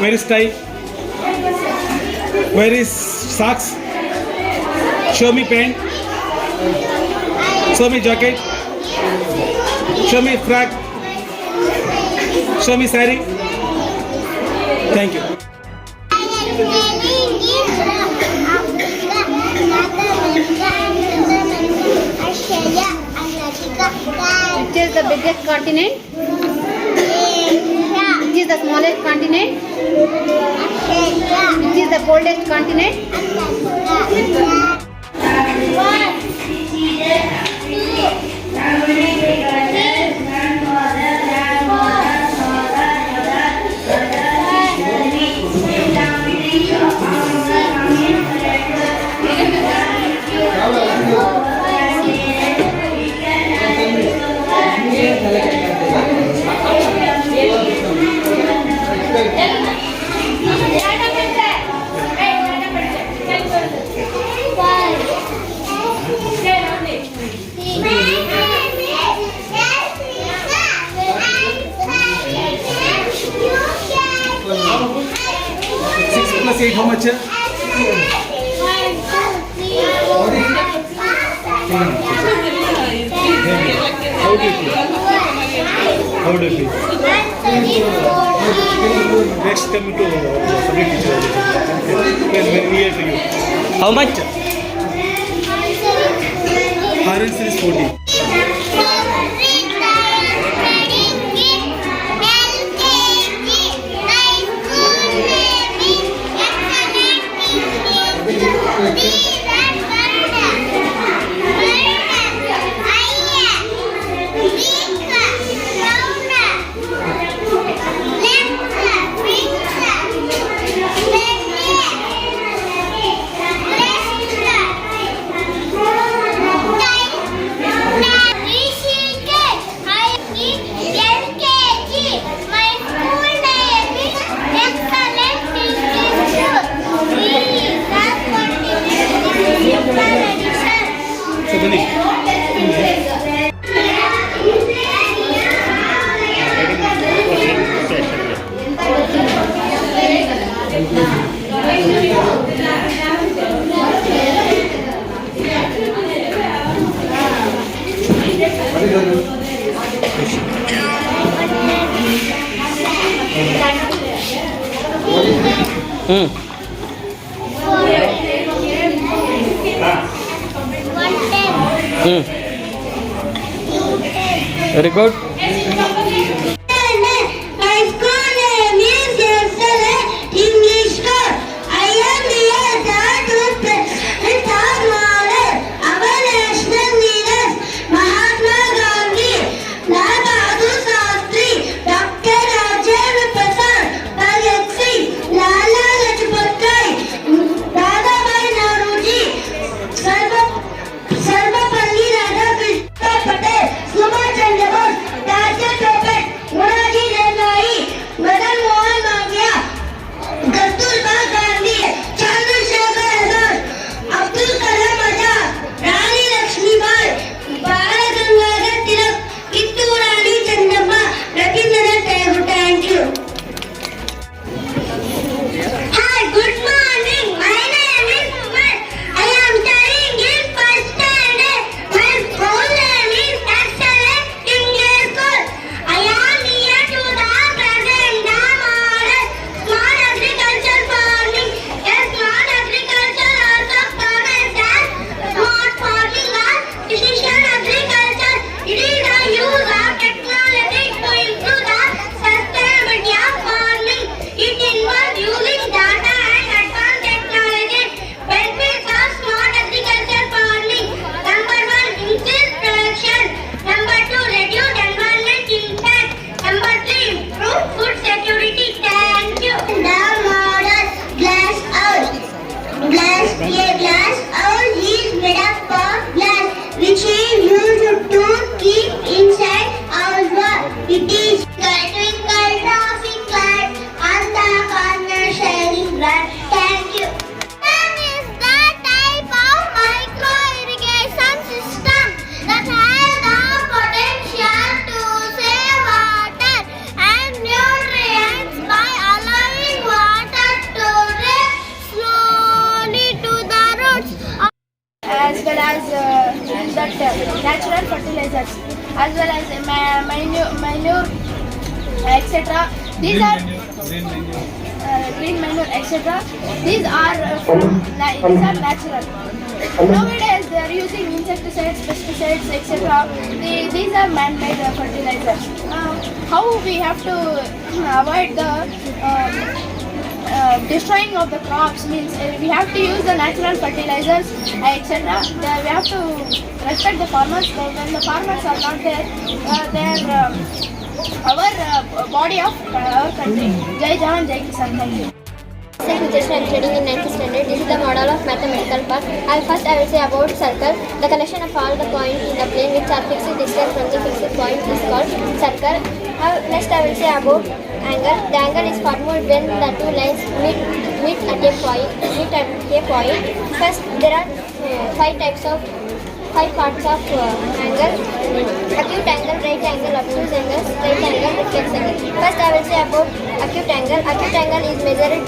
Where is tie? Where is socks? Show me pant. Show me jacket. Show me frock. Show me sari. Thank you. The biggest continent? Asia. Which is the smallest continent? Which is the coldest continent? Six plus eight, how much? How do you feel? How do does she? Next time to uh, subject teacher. Yes, very near you. How much? Hundred is forty. Hmm. Hmm. Very good. Etc. These are uh, green manure, etc. These are uh, from na- these are natural. Nowadays they are using insecticides, pesticides, etc. The, these are man-made uh, fertilizers. Uh, how we have to avoid the um, uh, destroying of the crops means uh, we have to use the natural fertilizers, uh, etc. The- We have to respect the farmers. Uh, When the farmers are not there, uh, they are um, our uh, body of uh, our country. Jai Jawan, Jai Kisan. Thank you. Say Vijay I'm studying in 9th standard. This is the model of mathematical part. I first I will say about circle. The collection of all the points in the plane which are fixed distance from the fixed point is called circle. Uh, next I will say about angle. The angle is formed when the two lines meet meet at a point. Meet at a point. First there are uh, five types of five parts of uh, angle. Acute angle, right angle, obtuse angle, straight angle, reflex angle. First I will say about acute angle. Acute angle is measured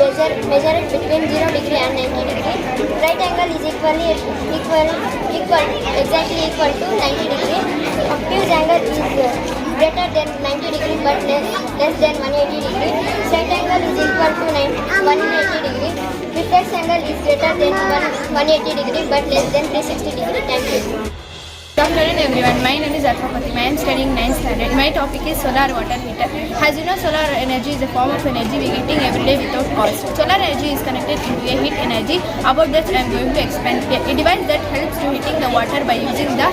measure, measured between 0 degree and 90 degree. Right angle is equally equal equal exactly equal to 90 degree. Obtuse angle is uh, greater than 90 degree but less, less than 180 degree. Straight angle is equal to 9 180 degree. Reflex angle is greater than 180 degree but less than 360 degree. Thank you. Good afternoon everyone. My name is Arthapati. I am studying 9th standard. My topic is solar water heater. As you know, solar energy is a form of energy we getting every day without cost. Solar energy is connected into a heat energy. About that, I am going to explain. A device that helps to heating the water by using the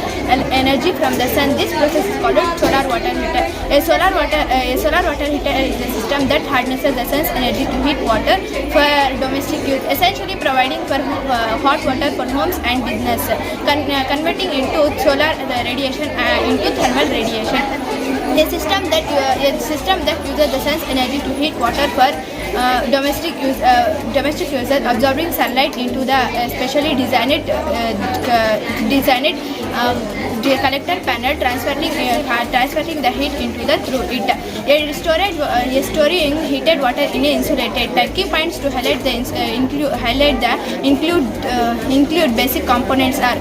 energy from the sun. This process is called solar water heater. A solar water a solar water heater is a system that harnesses the sun's energy to heat water for domestic use, essentially providing for uh, hot water for homes and business, uh, converting into solar uh, radiation uh, into thermal radiation. A system that uh, a system that uses the sun's energy to heat water for uh, domestic use, uh, domestic users, absorbing sunlight into the uh, specially designed uh, uh, designed the collector panel, transferring uh, transferring the heat into the through it. A storage uh, storing heated water in a insulated tank. Key points to highlight the uh, include highlight the include uh, include basic components are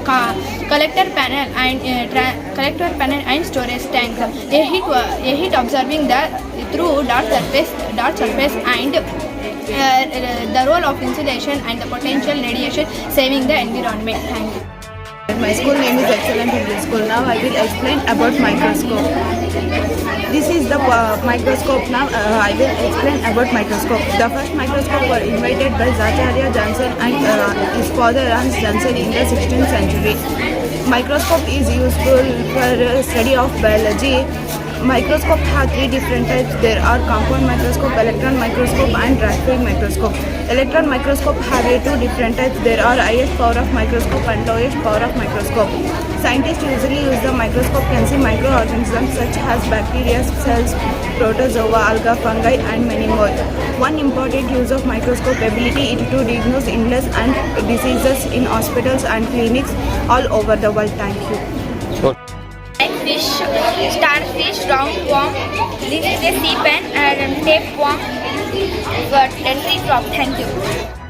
collector panel and uh, collector panel and storage tank. A heat a heat absorbing the through dot surface dot surface and uh, the role of insulation and the potential radiation saving the environment. Thank you. My school name is Excellent English School. Now I will explain about microscope. This is the uh, microscope. Now uh, I will explain about microscope. The first microscope were invented by Zaccharia Johnson and uh, his father Hans Johnson in the 16th century. Microscope is useful for uh, study of biology. Microscope have three different types. There are compound microscope, electron microscope, and Raspberry microscope. Electron microscope have two different types. There are highest power of microscope and lowest power of microscope. Scientists usually use the microscope can see microorganisms such as bacteria, cells, protozoa, alga, fungi, and many more. One important use of microscope ability is to diagnose illness and diseases in hospitals and clinics all over the world. Thank you. Starfish, roundworm. This is a sea pen and tapeworm. But tree frog. Thank you.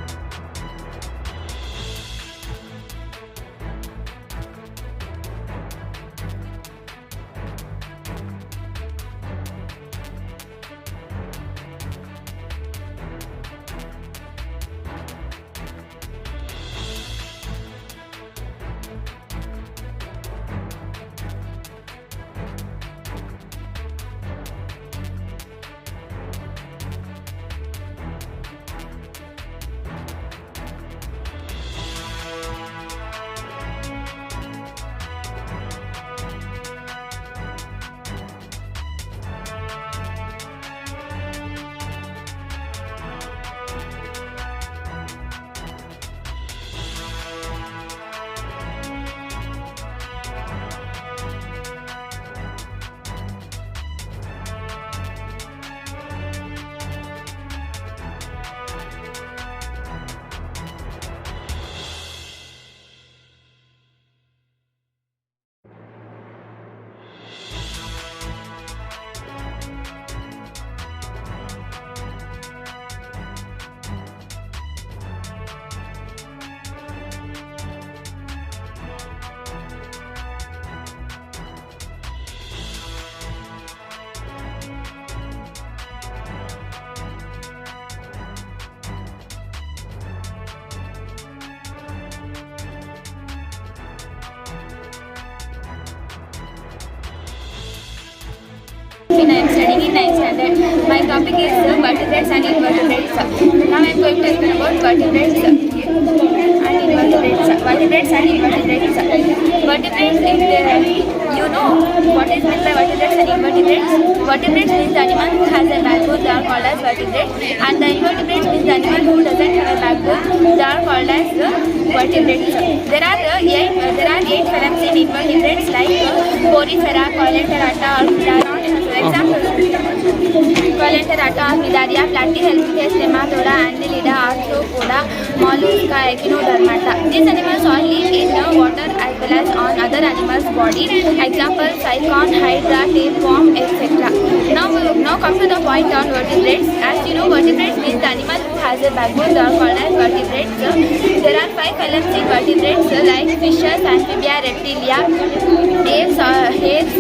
I am studying in 9th standard. My topic is uh, vertebrates and invertebrates. Now I am going to explain about vertebrates and invertebrates. Vertebrates and invertebrates. Vertebrates is the, you know what is meant by vertebrates and invertebrates? Vertebrates means the animal who has a backbone, they are called as vertebrates. And the invertebrates means the animal who doesn't have a backbone, they are called as the vertebrates. There are uh, eight, uh, there are eight phylums in invertebrates like uh, Porifera, Volunteer at all with Arya Platti Healthcare Slema Thoda and Lida also Koda Echinodermata. These animals all live in the water as well as on other animals' body. Examples, Cycon, Hydra, tapeworm, etc. Now, now come to the point on vertebrates. As you know, vertebrates means the animal who has a backbone. They are called as vertebrates. There are five phylums in vertebrates like fishes, amphibia, reptilia, apes, uh, apes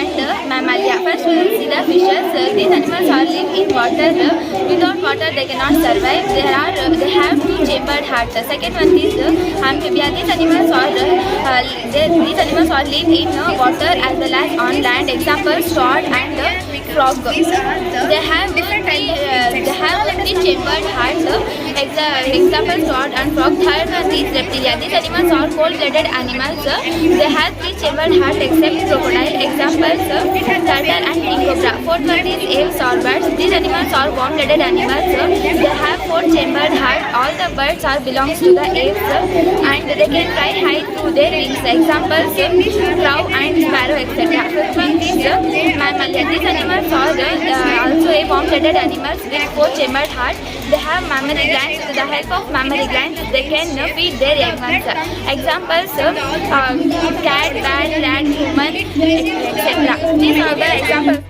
and uh, mammalia. First we will see the fishes. Uh, these animals all live in water. Uh, without water they cannot survive. There are uh, they have two chambered hearts. The second one is uh, amphibia. These animals are uh, uh, they, these animals all live in uh, water as well as on land. Examples sword and uh, frog. They have different three, uh, they have three chambered hearts. Uh, example sword and frog. Third one is reptilia. These animals are cold-blooded animals. Uh, they have three chambered heart except crocodile. Examples uh, turtle. Fourth one is apes or birds. These animals are warm-blooded animals. They have four chambered heart. All the birds are belongs to the apes and they can fly high through their wings. Examples crow and sparrow etc. Fifth one is mammalia. These animals are uh, also a warm-blooded animals with four chambered heart. They have mammary glands. With the help of mammary glands, they can uh, feed their young ones. Examples: uh, uh, cat, bat, rat, human, etc. These are the examples.